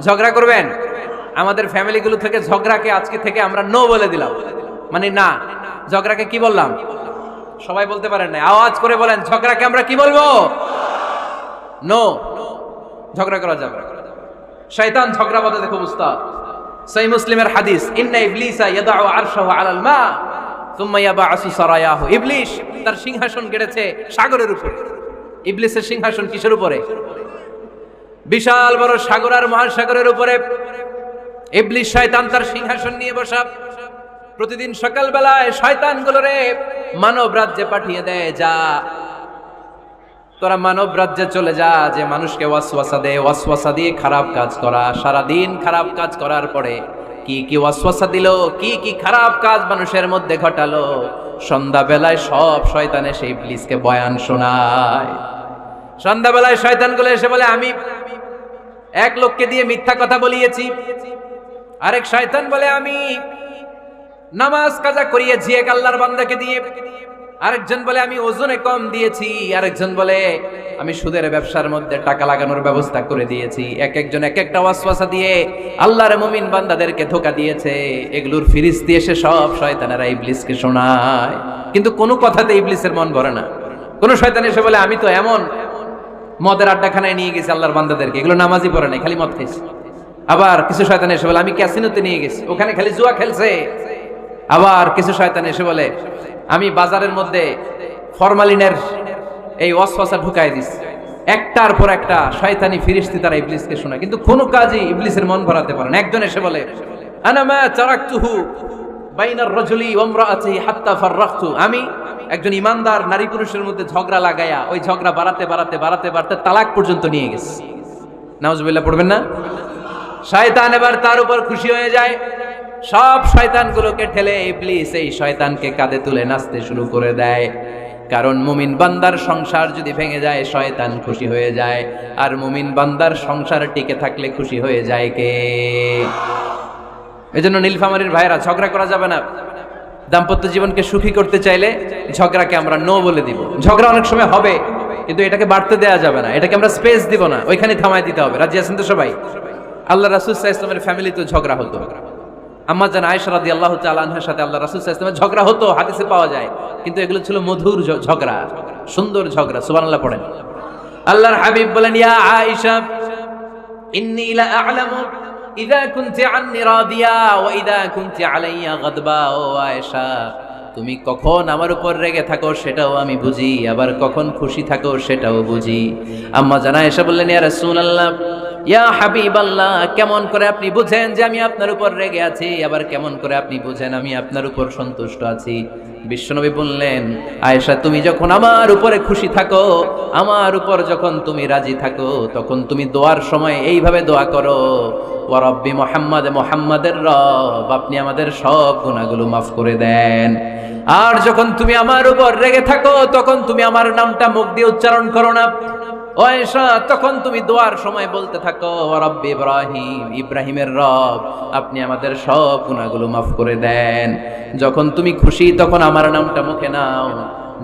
ঝগড়া। করবেন? আমাদের ফ্যামিলিগুলো থেকে ঝগড়াকে আজকে থেকে আমরা নো বলে দিলাম। মানে না। ঝগড়াকে কি বললাম? সবাই বলতে পারেন না আওয়াজ করে বলেন, ঝগড়াকে আমরা কি বলব? নো। ঝগড়া করা যাবে। শয়তান ঝগড়া বাঁধা দেখো উস্তাদ। সহি মুসলিমের হাদিস, ইন্না ইবলিসা ইয়াদাউ আরশাহু আলাল মা, সুম্মা ইয়াবাসু সারায়াহু। ইবলিস তার সিংহাসন গেড়েছে সাগরের উপরে। ইবলিসের সিংহাসন কিসের উপরে? বিশাল বড় সাগর আর মহাসাগরের উপরে ইবলিস শয়তান তার সিংহাসন নিয়ে বসা। প্রতিদিন সকালবেলায় শয়তানগুলোরে মানব রাজ্যে পাঠিয়ে দেয়, যা। তোরা মানব রাজ্যে চলে যা, যে মানুষকে ওয়াসওয়াসা দে। ওয়াসওয়াসা দিয়ে খারাপ কাজ করা। সারা দিন খারাপ কাজ করার পরে কি কি ওয়াসওয়াসা দিল, কি কি খারাপ কাজ মানুষের মধ্যে ঘটালো? সন্ধ্যাবেলায় সব শয়তানে সেই ইবলিসকে বয়ান শোনায়। সন্ধ্যাবেলায় শয়তানগুলো এসে বলে, আমি এক লোককে দিয়ে মিথ্যা কথা বলিয়েছি। আরেক শয়তান বলে, আমি নামাজ কাজা করিয়েছি এক আল্লাহর বান্দাকে দিয়ে। আরেকজন বলে, আমি ওজনে কম দিয়েছি। আরেকজন বলে, আমি সুদের ব্যবসার মধ্যে টাকা লাগানোর ব্যবস্থা করে দিয়েছি। এক একজন এক একটা ওয়াসওয়াসা দিয়ে আল্লাহর মুমিন বান্দাদেরকে ধোকা দিয়েছে। এগুলোর ফিরিস দিয়ে সে সব শয়তানেরা ইবলিসকে শোনায়। কিন্তু কোনো কথাতে ইবলিসের মন ভরে না। কোন শয়তান এসে বলে, আমি তো এমন মদের আড্ডাখানায় নিয়ে গেছি আল্লাহর বান্দাদেরকে। এগুলো নামাজই পড়ে নাই, খালি মদ খাইছে আবার কিছু শয়তান এসে বলে, আমি ক্যাসিনোতে নিয়ে গেছি, ওখানে খালি জুয়া খেলছে। আবার কিছু শয়তান এসে বলে, আমি বাজারের মধ্যে ফরমালিনের এই অসফসা ঢুকাই দিস একটার পর একটা শয়তানি ফিরিস্তি তারা ইবলিসকে শোনা কিন্তু কোনো কাজই ইবলিসের মন ভরাতে পারে না। একজন এসে বলে আনামা চারাকতুহু বাইনার রজুলি ওমরাআতি হাত্তা ফাররাখতু আমি একজন ইমানদার নারী পুরুষের মধ্যে ঝগড়া লাগায়া ওই ঝগড়া বাড়াতে বাড়াতে বাড়াতে বাড়াতে তালাক পর্যন্ত নিয়ে গেছে। নাউজুবিল্লাহ, পড়বেন না? শয়তান এবার তার উপর খুশি হয়ে যায়। সব শয়তানগুলোকে ঠেলে ইবলিস এই শয়তানকে কাঁধে তুলে নাচতে শুরু করে দেয়। কারণ মুমিন বান্দার সংসার যদি ভেঙে যায়, শয়তান খুশি হয়ে যায়। আর মুমিন বান্দার সংসার টিকে থাকলে খুশি হয়ে যায় কে? এজন্য নীলফামারীর ভাইরা ঝগড়া করা যাবে না। দাম্পত্য জীবনকে সুখী করতে চাইলে ঝগড়াকে আমরা নো বলে দিব। ঝগড়া অনেক সময় হবে, কিন্তু এটাকে বাড়তে দেওয়া যাবে না। এটাকে আমরা স্পেস দিব না, ওইখানে থামাই দিতে হবে। রাজি আছেন তো সবাই? আল্লাহ রাসুল ইসলামের ফ্যামিলিতে ঝগড়া হতো। আম্মা জান আয়েশা রাদি আল্লাহ তালানহার সাথে আল্লাহ ইসলামের ঝগড়া হতো, হাদিসে পাওয়া যায়। কিন্তু এগুলো ছিল মধুর ঝগড়া, সুন্দর ঝগড়া, সুবহানাল্লাহ পড়েন। আল্লাহর হাবিব বলেন, ইয়া আয়েশা, ইন্নী আ'লামু আলাইয়া গাদবা ও তুমি কখন আমার উপর রেগে থাকো সেটাও আমি বুঝি, আবার কখন খুশি থাকো সেটাও বুঝি। আম্মা জানা এসে বললেন সুন রাসূলুল্লাহ ইয়া হাবিবাল্লাহ, কেমন করে আপনি বুঝেন যে আমি আপনার উপর রেগে আছি, আবার কেমন করে আপনি বুঝেন আমি আপনার উপর সন্তুষ্ট আছি? বিশ্বনবী বললেন, আয়েশা, তুমি যখন আমার উপরে খুশি থাকো, আমার উপর যখন তুমি রাজি থাকো, তখন তুমি দোয়ার সময় এইভাবে দোয়া করো ও রব্বি মোহাম্মদ, মোহাম্মদের রব, আপনি আমাদের সব গুণাগুলো মাফ করে দেন। আর যখন তুমি আমার উপর রেগে থাকো, তখন তুমি আমার নামটা মুখ দিয়ে উচ্চারণ করো না। তখন তুমি দোয়ার সময় বলতে থাকো, ও রব্বি ইব্রাহিম, ইব্রাহিমের রব, আপনি আমাদের সব গুণাগুলো মাফ করে দেন। যখন তুমি খুশি, তখন আমার নামটা মুখে নাও।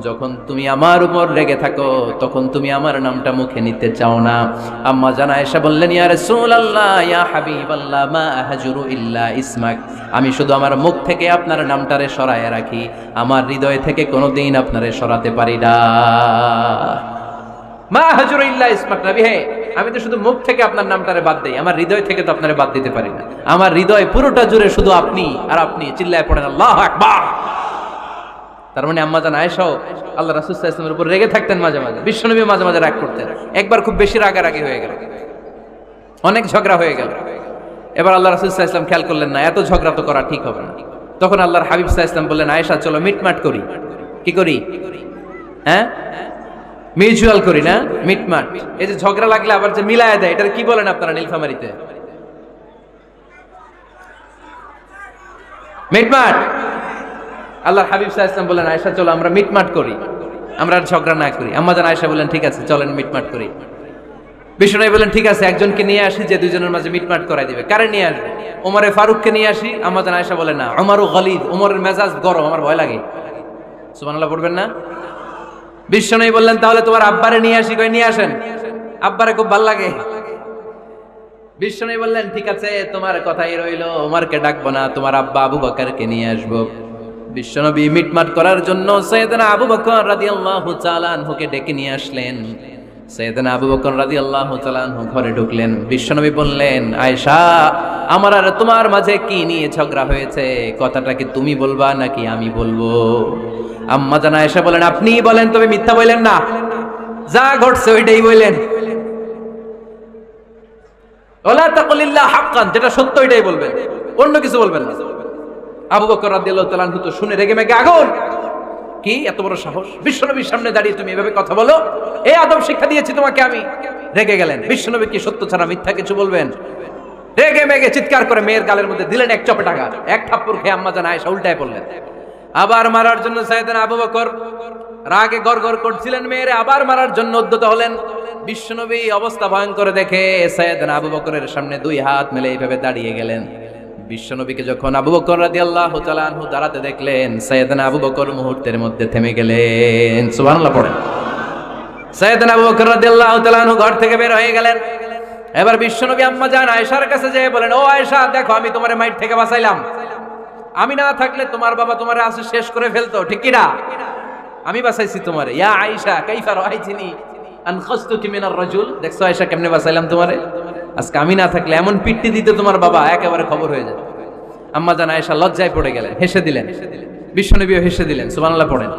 যখন তুমি আমার উপর রেগে থাকো, তখন তুমি আমার নামটা মুখে নিতে চাও না। আম্মা জানা এসে বললেন, ইয়া রাসূলুল্লাহ, ইয়া হাবিবাল্লাহ, মা আহজুরু ইল্লা ইসমাক। আমি শুধু আমার মুখ থেকে আপনার নামটারে সরায় রাখি। আমার হৃদয় থেকে কোনোদিন আপনারে সরাতে পারি না। মা হাজুর ইল্লা ইসমাক হে, আমি তো শুধু মুখ থেকে আপনার নামটারে বাদ দেই, আমার হৃদয় থেকে তো আপনারে বাদ দিতে পারি না। আমার হৃদয় পুরোটা জুড়ে শুধু আপনি আর আপনি, চিল্লায় পড়েন, আল্লাহ আকবার। তার মানে আম্মা জান আয়েশাও আল্লাহ রাসূল সাল্লাল্লাহু আলাইহি উপর রেগে থাকতেন মাঝে মাঝে, বিশ্বনবী মাঝে মাঝে রাগ করতেন। একবার খুব বেশি রাগারাগি হয়ে গেল। অনেক ঝগড়া হয়ে গেল। এবার আল্লাহ রাসূল সাল্লাল্লাহু আলাইহি ওয়াসাল্লাম খেয়াল করলেন না, এত ঝগড়া তো করা ঠিক হবে না। তখন আল্লাহর হাবিব আলাইহি ওয়াসাল্লাম বললেন, আয়েশা, চলো মিটমাট করি। কি করি? হ্যাঁ? মিউচুয়াল করি না, মিটমাট। এই যে ঝগড়া লাগলে আবার যে মিলায় দেয় এটা কি বলেন আপনারা নীলফামারিতে? মিটমাট। আল্লাহর হাবিব সাহা ইসলাম বললেন আয়সা চলো, আমরা মিটমাট করি। আমরা আর ঝগড়া না করি। আম্মাজান আয়সা বলেন, ঠিক আছে, চলেন মিটমাট করি। বিষ্ণু বলেন, ঠিক আছে, একজনকে নিয়ে আসি, যে দুজনের মাঝে মিটমাট করাই দিবে। কারে নিয়ে আসবে? ওমরে ফারুককে নিয়ে আসি। আম্মাজান আয়সা বলে না আমারও গলিদ ওমরের মেজাজ গরম, আমার ভয় লাগে। সুবহানাল্লাহ, পড়বেন না? বিশ্বনবী বললেন, তাহলে তোমার আব্বারে নিয়ে আসি, কই নিয়ে আসেন? আব্বারে খুব ভালো লাগে। বিশ্বনবী বললেন, ঠিক আছে, তোমার কথাই রইল ওমারকে ডাকবো না, তোমার আব্বা আবু বকরকে নিয়ে আসব। বিশ্বনবী মিটমাট করার জন্য সৈয়দনা আবু বকর রাদিয়াল্লাহু তাআলা আনহুকে ডেকে নিয়ে আসলেন। সৈয়দনা আবু বকর রাদিয়াল্লাহু তাআলা ঘরে ঢুকলেন। বিশ্বনবী বললেন, আয়েশা, আমার আর তোমার মাঝে কি নিয়ে ঝগড়া হয়েছে? কথাটা কি তুমি বলবা নাকি আমি বলব? আম্মা জানা আয়েশা বলেন আপনিই বলেন, তবে মিথ্যা বললেন না। যা ঘটছে ওইটাই বললেন ওলা তাকুলিল্লাহ হাক্কান যেটা সত্য এটাই বলবেন। অন্য কিছু বলবেন না। আবু বকর রাদিয়াল্লাহু তাআলা তো শুনে রেগে মেগে আগুন। কি? এত বড় সাহস। বিশ্বনবীর সামনে দাঁড়িয়ে তুমি এভাবে কথা বলো। এই আদব শিক্ষা দিয়েছি তোমাকে আমি। রেগে গেলেন। বিশ্বনবী কি সত্য ছাড়া মিথ্যা কিছু বলবেন? রেগে মেগে চিৎকার করে মেয়ের গালের মধ্যে দিলেন এক চপে টাকা। এক থাপ্পড় খেয়ে আম্মা জানা আয়েশা উল্টায় পড়লেন। আবার মারার জন্য সাইয়েদনা আবু বকর রাগে গড়গড় করছিলেন মেয়েরে। আবার মারার জন্য উদ্যত হলেন। বিশ্বনবী অবস্থা ভয়ঙ্কর দেখে সাইয়েদনা আবু বকরের সামনে দুই হাত মেলে এইভাবে দাঁড়িয়ে গেলেন। বিশ্বনবীকে যখন আবু বকর তাআলা আনহু দাঁড়াতে দেখলেন, সাইয়েদনা আবু বকর মুহূর্তের মধ্যে থেমে গেলেন। সুবহানাল্লাহ পড়েন। সাইয়েদনা আবু বকর রাদিয়াল্লাহু তাআলা আনহু ঘর থেকে বের হয়ে গেলেন। এবার বিশ্বনবী আম্মা জান আয়েশার কাছে যেয়ে বলেন, ও আয়েশা, দেখো, আমি তোমার মাইট থেকে বাঁচাইলাম। আমি না থাকলে তোমার বাবা তোমার আসে শেষ করে ফেলতো, ঠিক কি না? আমি বাঁচাইছি তোমারে। ইয়া আয়েশা, কাইফা রাআইতিনি আন দেখছ আয়েশা, কেমনে বাঁচাইলাম তোমারে? আজকে আমি না থাকলে এমন পিট্টি দিতে তোমার বাবা, একেবারে খবর হয়ে যায় আম্মা জান আয়েশা লজ্জায় পড়ে গেলেন, হেসে দিলেন। বিশ্বনবীও হেসে দিলেন সুবানাল্লাহ পড়েন।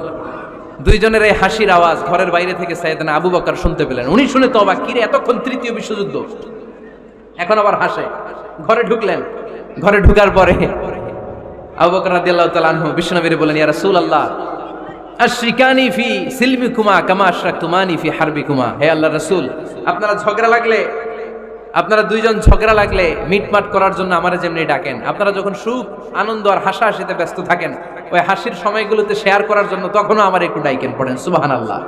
দুইজনের এই হাসির আওয়াজ ঘরের বাইরে থেকে সাইয়েদনা আবু বকর শুনতে পেলেন। উনি শুনে তো অবাক কিরে, এতক্ষণ তৃতীয় বিশ্বযুদ্ধ? এখন আবার হাসে। ঘরে ঢুকলেন। ঘরে ঢুকার পরে আবু বকর রাদিয়াল্লাহু তাআলা আনহু বিশ্বনবীরে বলেন ইয়া রাসূলুল্লাহ, আশরিকানি ফি সিলমিকুমা কামা আশরাকতুমানি ফি হারবিকুমা। হে আল্লাহ রাসূল, আপনারা ঝগড়া লাগলে আপনারা দুইজন ঝগড়া লাগলে মিটমাট করার জন্য আমারে যেমনি ডাকেন। আপনারা যখন সুখ, আনন্দ আর হাসাহাসিতে ব্যস্ত থাকেন, ওই হাসির সময়গুলোতে শেয়ার করার জন্য তখনও আমার একটু ডাইকেন পড়েন, সুবহানাল্লাহ।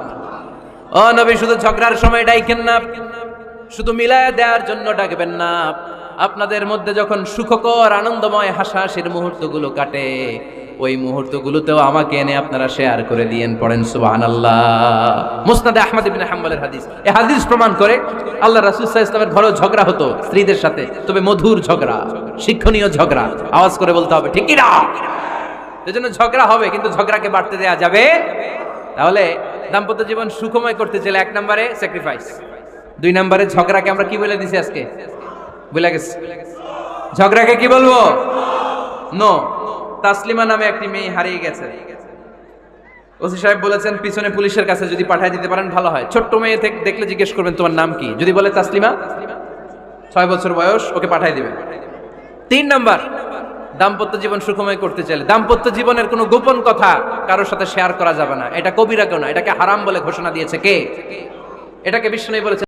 ও নবী, শুধু ঝগড়ার সময় ডাইকেন না, শুধু মিলায়া দেওয়ার জন্য ডাকবেন না। আপনাদের মধ্যে যখন সুখকর, আনন্দময়, হাসাহাসির মুহূর্তগুলো কাটে ওই মুহূর্তগুলোতেও আমাকে এনে আপনারা শেয়ার করে দিয়েন, পড়েন, সুবহানাল্লাহ। মুসনাদে আহমদ ইবনে হাম্বলের হাদিস। এ হাদিস প্রমাণ করে আল্লাহ রাসূল আলাইহি ওয়াসাল্লামের ঘরেও ঝগড়া হতো স্ত্রীদের সাথে, তবে মধুর ঝগড়া, শিক্ষণীয় ঝগড়া। আওয়াজ করে বলতে হবে ঠিকই না এজন্য ঝগড়া হবে, কিন্তু ঝগড়াকে বাড়তে দেয়া যাবে। তাহলে দাম্পত্য জীবন সুখময় করতে চাইলে এক নম্বরে স্যাক্রিফাইস দুই নম্বরে ঝগড়াকে আমরা কি বলে দিছি আজকে? বলে গেছি। ঝগড়াকে কি বলব? নো তাসলিমা নামে একটি মেয়ে হারিয়ে গেছে। ওসি সাহেব বলেছেন, পিছনে পুলিশের কাছে যদি পাঠিয়ে দিতে পারেন, ভালো হয়। ছোট্ট মেয়ে থেকে দেখলে জিজ্ঞেস করবেন, তোমার নাম কি? যদি বলে তাসলিমা, ছয় বছর বয়স, ওকে পাঠিয়ে দিবেন। তিন নাম্বার, দাম্পত্য জীবন সুখময় করতে চাইলে। দাম্পত্য জীবনের কোনো গোপন কথা কারোর সাথে শেয়ার করা যাবে না। এটা কবিরা কেউ না এটাকে হারাম বলে ঘোষণা দিয়েছে কে? এটাকে বিশ্ব বিষ্ণু বলেছে